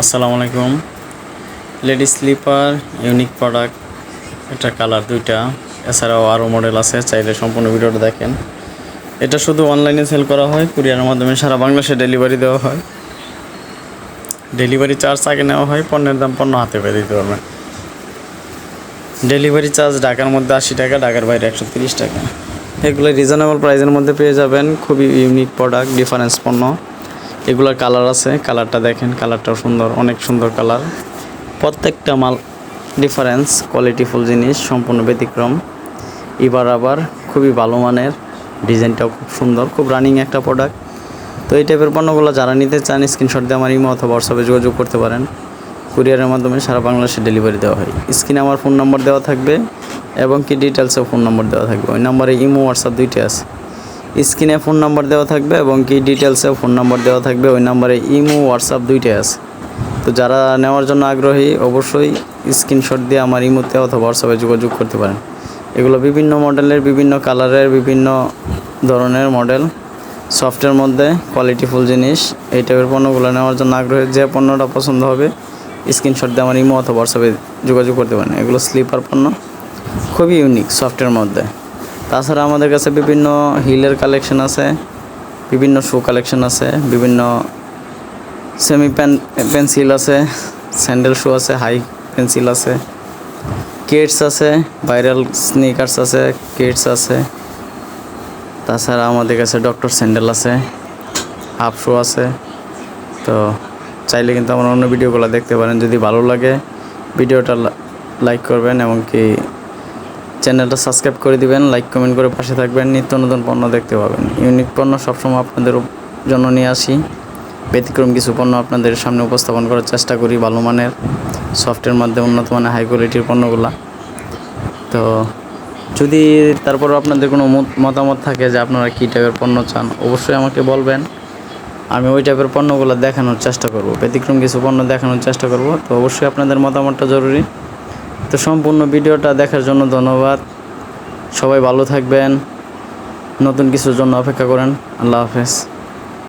আসসালামু আলাইকুম। Ladies slipper unique product এটা কালার দুইটা। এছাড়াও আরও মডেল আছে, চাইলে সম্পূর্ণ ভিডিওটা দেখেন। এটা শুধু অনলাইনে সেল করা হয় কুরিয়ারের মাধ্যমে সারা বাংলাদেশে ডেলিভারি দেওয়া হয়। ডেলিভারি চার্জ আগে নেওয়া হয়, পণ্যের দাম পণ্য হাতে পেয়ে দিতে পারবেন ডেলিভারি চার্জ ঢাকার মধ্যে আশি টাকা, ঢাকার বাইরে একশো তিরিশ টাকা। এগুলো রিজনেবল প্রাইসের মধ্যে পেয়ে যাবেন। খুবই ইউনিক প্রোডাক্ট ডিফারেন্স পণ্য। এগুলোর কালার আছে, কালারটা দেখেন, কালারটাও সুন্দর, অনেক সুন্দর কালার। প্রত্যেকটা মাল ডিফারেন্স কোয়ালিটিফুল জিনিস, সম্পূর্ণ ব্যতিক্রম। এবার আবার খুবই ভালো মানের, ডিজাইনটাও খুব সুন্দর, খুব রানিং একটা প্রোডাক্ট তো এই টাইপের পণ্যগুলো যারা নিতে চান স্ক্রিনশট দিয়ে আমার ইমো অথবা হোয়াটসঅ্যাপে যোগাযোগ করতে পারেন। কুরিয়ারের মাধ্যমে সারা বাংলাদেশে ডেলিভারি দেওয়া হয়। স্ক্রিনে আমার ফোন নম্বর দেওয়া থাকবে এবং কি ডিটেলসেও ফোন নম্বর দেওয়া থাকবে। ওই নম্বরে ইমো হোয়াটসঅ্যাপ দুইটা আছে। স্ক্রিনে ফোন নাম্বার দেওয়া থাকবে এবং কি ডিটেলসেও ফোন নাম্বার দেওয়া থাকবে, ওই নাম্বারে ইমো, হোয়াটসঅ্যাপ দুইটাই আছে। তো যারা নেওয়ার জন্য আগ্রহী, অবশ্যই স্ক্রিনশট দিয়ে আমার ইমোতে অথবা হোয়াটসঅ্যাপে যোগাযোগ করতে পারেন। এগুলো বিভিন্ন মডেলের, বিভিন্ন কালারের, বিভিন্ন ধরনের মডেল। সফটের মধ্যে কোয়ালিটিফুল জিনিস, এই টাইপের পণ্যগুলো নেওয়ার জন্য আগ্রহী, যে পণ্যটা পছন্দ হবে, স্ক্রিনশট দিয়ে আমার ইমো অথবা হোয়াটসঅ্যাপে যোগাযোগ করতে পারেন। এগুলো স্লিপার পণ্য, খুবই ইউনিক সফটের মধ্যে। তাছাড়া আমাদের কাছে বিভিন্ন হিলের কালেকশন আছে, বিভিন্ন শু কালেকশন আছে, বিভিন্ন সেমি পেন পেন্সিল আছে স্যান্ডেল শু আছে হাই পেন্সিল আছে কেটস আছে ভাইরাল স্নিকার্স আছে কেটস আছে। তাছাড়া আমাদের কাছে ডক্টর স্যান্ডেল আছে হাফ শু আছে। তো চাইলে কিন্তু আমার অন্য ভিডিওগুলো দেখতে পারেন, যদি ভালো লাগে ভিডিওটা লাইক করবেন এবং কি চ্যানেলটা সাবস্ক্রাইব করে দিবেন, লাইক, কমেন্ট করে পাশে থাকবেন, নিত্য নতুন পণ্য দেখতে পাবেন। ইউনিক পণ্য সবসময় আপনাদের জন্য নিয়ে আসি। ব্যতিক্রম কিছু পণ্য আপনাদের সামনে উপস্থাপন করার চেষ্টা করি ভালো মানের, সফটের মাধ্যমে, উন্নত মানের হাই কোয়ালিটির পণ্যগুলা। তো যদি তারপর আপনাদের কোনো মত- মতামত থাকে যে আপনারা কী টাইপের পণ্য চান, অবশ্যই আমাকে বলবেন। আমি ওই টাইপের পণ্যগুলো দেখানোর চেষ্টা করব। ব্যতিক্রম কিছু পণ্য দেখানোর চেষ্টা করব। তো অবশ্যই আপনাদের মতামতটা জরুরি। তো সম্পূর্ণ ভিডিওটা দেখার জন্য ধন্যবাদ। সবাই ভালো থাকবেন। নতুন কিছুর জন্য অপেক্ষা করেন। আল্লাহ হাফেজ।